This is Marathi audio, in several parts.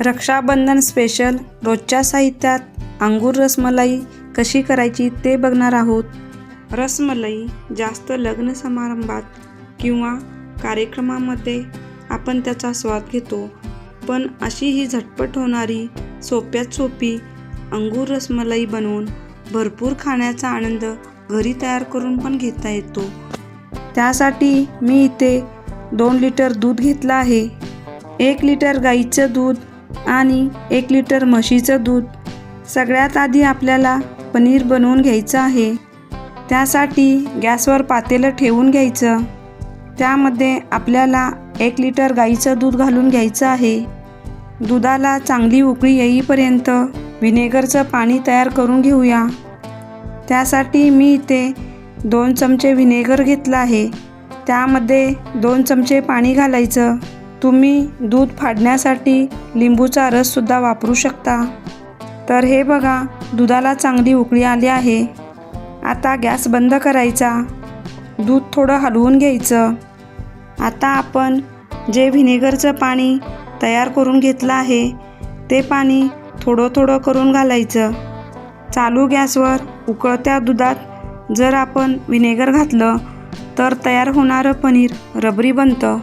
रक्षाबंधन स्पेशल रोजच्या साहित्यात अंगूर रसमलाई कशी करायची ते बघणार आहोत. रसमलाई जास्त लग्न समारंभात किंवा कार्यक्रमामध्ये आपण त्याचा स्वाद घेतो. पण अशी ही झटपट होणारी सोप्यात सोपी अंगूर रसमलाई बनवून भरपूर खाण्याचा आनंद घरी तयार करून पण घेता येतो. त्यासाठी मी इथे दोन लिटर दूध घेतलं आहे. एक लिटर गाईचं दूध आणि एक लिटर म्हशीचं दूध. सगळ्यात आधी आपल्याला पनीर बनवून घ्यायचं आहे. त्यासाठी गॅसवर पातेलं ठेवून घ्यायचं. त्यामध्ये आपल्याला एक लिटर गाईचं दूध घालून घ्यायचं आहे. दुधाला चांगली उकळी येईपर्यंत व्हिनेगरचं पाणी तयार करून घेऊया. त्यासाठी मी इथे दोन चमचे व्हिनेगर घेतलं आहे. त्यामध्ये दोन चमचे पाणी घालायचं. तुम्ही दूध फाडण्यासाठी लिंबूचा रससुद्धा वापरू शकता. तर हे बघा दुधाला चांगली उकळी आली आहे. आता गॅस बंद करायचा. दूध थोडं हलवून घ्यायचं. आता आपण जे व्हिनेगरचं पाणी तयार करून घेतलं आहे ते पाणी थोडं थोडं करून घालायचं. चालू गॅसवर उकळत्या दुधात जर आपण व्हिनेगर घातलं तर तयार होणारं पनीर रबरी बनतं.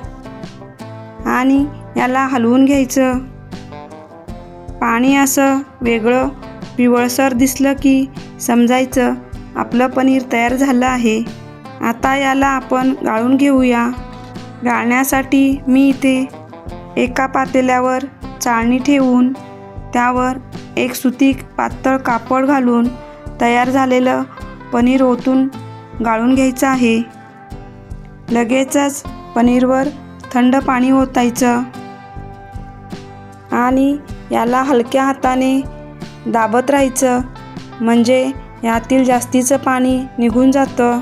आणि याला हलवून घ्यायचं. पाणी असं वेगळं पिवळसर दिसलं की समजायचं आपलं पनीर तयार झालं आहे. आता याला आपण गाळून घेऊया. गाळण्यासाठी मी इथे एका पातेल्यावर चाळणी ठेवून त्यावर एक सुती पातळ कापड घालून तयार झालेलं पनीर ओतून गाळून घ्यायचं आहे. लगेचच पनीरवर थंड पाणी ओतायचं. आणि याला हलक्या हाताने दाबत राहायचं. म्हणजे यातील जास्तीचं पाणी निघून जातं.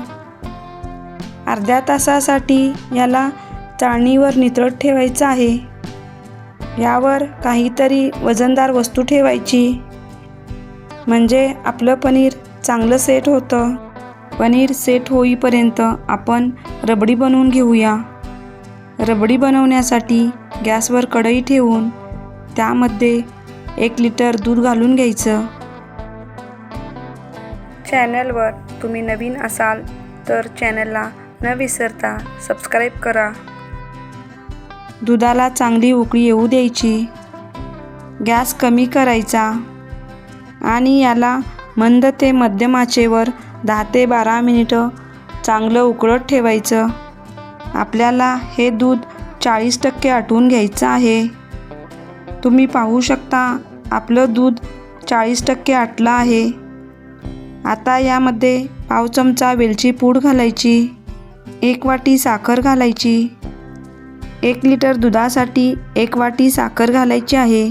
अर्ध्या तासासाठी याला चाळणीवर नितळत ठेवायचं आहे. यावर काहीतरी वजनदार वस्तू ठेवायची. म्हणजे आपलं पनीर चांगलं सेट होतं. पनीर सेट होईपर्यंत आपण रबडी बनवून घेऊया. रबडी बनवण्यासाठी गॅसवर कढई ठेवून त्यामध्ये एक लिटर दूध घालून घ्यायचं. चॅनलवर तुम्ही नवीन असाल तर चॅनलला न विसरता सबस्क्राईब करा. दुधाला चांगली उकळी येऊ द्यायची. गॅस कमी करायचा आणि याला मंद ते मध्यम आचेवर दहा ते बारा मिनिटं चांगलं उकळत ठेवायचं. आपल्याला हे दूध चाळीस टक्के आटवून घ्यायचं आहे. तुम्ही पाहू शकता आपलं दूध चाळीस टक्के आटलं आहे. आता यामध्ये पाव चमचा वेलची पूड घालायची एक वाटी साखर घालायची एक लिटर दुधासाठी एक वाटी साखर घालायची आहे.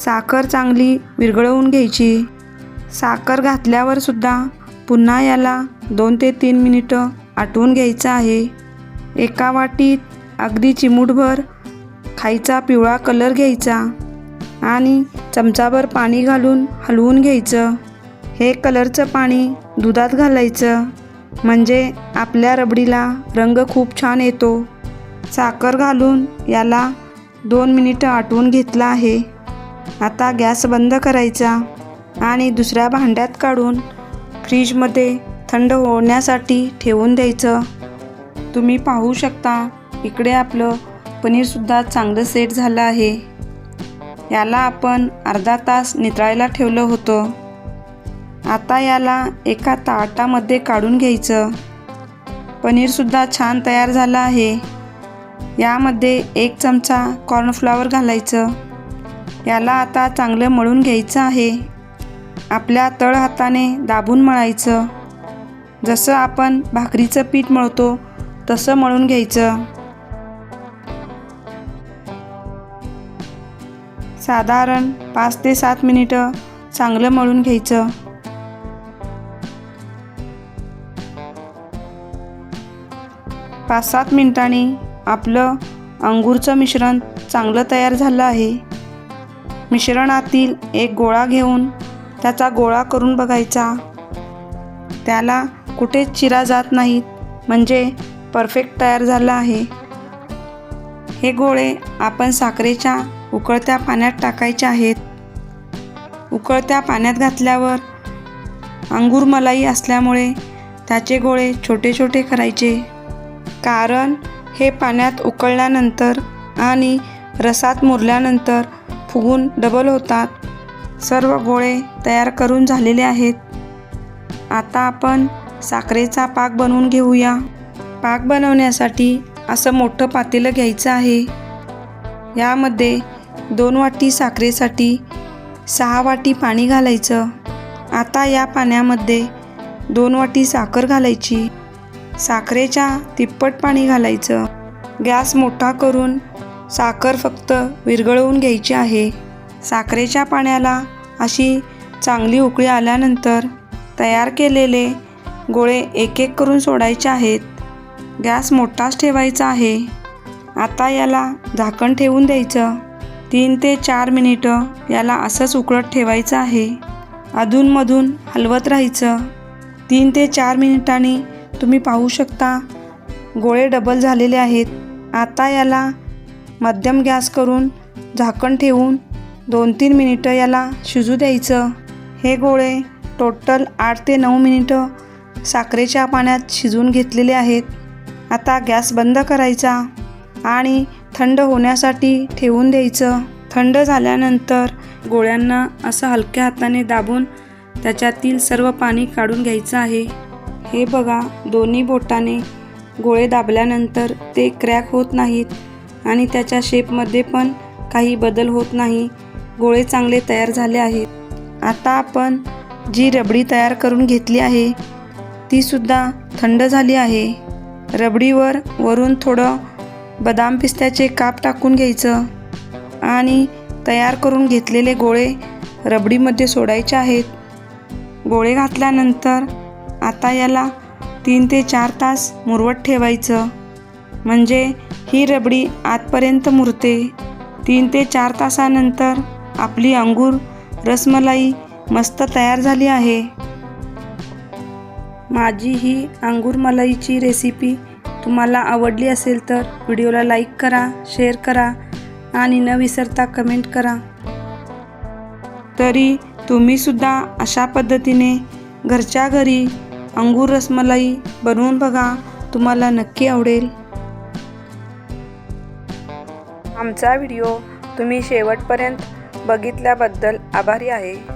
साखर चांगली विरघळवून घ्यायची. साखर घातल्यावरसुद्धा पुन्हा याला दोन ते तीन मिनिटं आटवून घ्यायचं आहे. एका वाटीत अगदी चिमूटभर खायचा पिवळा कलर घ्यायचा आणि चमचाभर पाणी घालून हलवून घ्यायचं. हे कलरचं पाणी दुधात घालायचं. म्हणजे आपल्या रबडीला रंग खूप छान येतो. साखर घालून याला दोन मिनिटं आटवून घेतलं आहे. आता गॅस बंद करायचा आणि दुसऱ्या भांड्यात काढून फ्रीजमध्ये थंड होण्यासाठी ठेवून द्यायचं. तुम्ही पाहू शकता. इकडे आपलं पनीरसुद्धा चांगलं सेट झालं आहे. याला आपण अर्धा तास नितळायला ठेवलं होतं. आता याला एका ताटामध्ये काढून घ्यायचं. पनीरसुद्धा छान तयार झालं आहे. यामध्ये एक चमचा कॉर्नफ्लॉवर घालायचं. याला आता चांगलं मळून घ्यायचं आहे. आपल्या तळ हाताने दाबून मळायचं. जसं आपण भाकरीचं पीठ मळतो तसं मळून घ्यायचं. साधारण पाच ते सात मिनिटं चांगलं मळून घ्यायचं. पाच सात मिनिटांनी आपलं अंगूरचं मिश्रण चांगलं तयार झालं आहे. मिश्रणातील एक गोळा घेऊन त्याचा गोळा करून बघायचा. त्याला कुठेच चिरा जात नाहीत म्हणजे परफेक्ट तयार झालं आहे. हे गोळे आपण साखरेच्या उकळत्या पाण्यात टाकायचे आहेत. उकळत्या पाण्यात घातल्यावर अंगूर मलाई असल्यामुळे त्याचे गोळे छोटे छोटे करायचे. कारण हे पाण्यात उकळल्यानंतर आणि रसात मुरल्यानंतर फुगून डबल होतात. सर्व गोळे तयार करून झालेले आहेत. आता आपण साखरेचा पाक बनवून घेऊया. पाक बनवण्यासाठी असं मोठं पातेलं घ्यायचं आहे. यामध्ये दोन वाटी साखरेसाठी सहा वाटी पाणी घालायचं. आता या पाण्यामध्ये दोन वाटी साखर घालायची. साखरेच्या तिप्पट पाणी घालायचं. गॅस मोठा करून साखर फक्त विरघळवून घ्यायची आहे. साखरेच्या पाण्याला अशी चांगली उकळी आल्यानंतर तयार केलेले गोळे एक एक करून सोडायचे आहेत. गॅस मोठाच ठेवायचा आहे. आता याला झाकण ठेवून द्यायचं. तीन ते चार मिनिटं याला असंच उकळत ठेवायचं आहे. अधूनमधून हलवत राहायचं. तीन ते चार मिनिटांनी तुम्ही पाहू शकता गोळे डबल झालेले आहेत. आता याला मध्यम गॅस करून झाकण ठेवून दोन तीन मिनिटं याला शिजू द्यायचं. हे गोळे टोटल आठ ते नऊ मिनिटं साखरेच्या पाण्यात शिजवून घेतलेले आहेत. आता गॅस बंद करायचा आणि थंड होण्यासाठी ठेवून द्यायचं. थंड झाल्यानंतर गोळ्यांना असं हलक्या हाताने दाबून त्याच्यातील सर्व पाणी काढून घ्यायचं आहे. हे बघा दोन्ही बोटाने गोळे दाबल्यानंतर ते क्रॅक होत नाहीत आणि त्याच्या शेपमध्ये पण काही बदल होत नाही. गोळे चांगले तयार झाले आहेत. आता आपण जी रबडी तयार करून घेतली आहे तीसुद्धा थंड झाली आहे. रबडीवर वरून थोडं बदाम पिस्त्याचे काप टाकून घ्यायचं आणि तयार करून घेतलेले गोळे रबडीमध्ये सोडायचे आहेत. गोळे घातल्यानंतर आता याला तीन ते चार तास मुरवत ठेवायचं. म्हणजे ही रबडी आतपर्यंत मुरते. तीन ते चार तासानंतर आपली अंगूर रसमलाई मस्त तयार झाली आहे. माझी ही अंगूर मलाईची रेसिपी तुम्हाला आवडली असेल तर व्हिडिओला लाईक करा शेअर करा आणि न विसरता कमेंट करा. तरी तुम्हीसुद्धा अशा पद्धतीने घरच्या घरी अंगूर रसमलाई बनवून बघा तुम्हाला नक्की आवडेल. आमचा व्हिडिओ तुम्ही शेवटपर्यंत बघितल्याबद्दल आभारी आहे.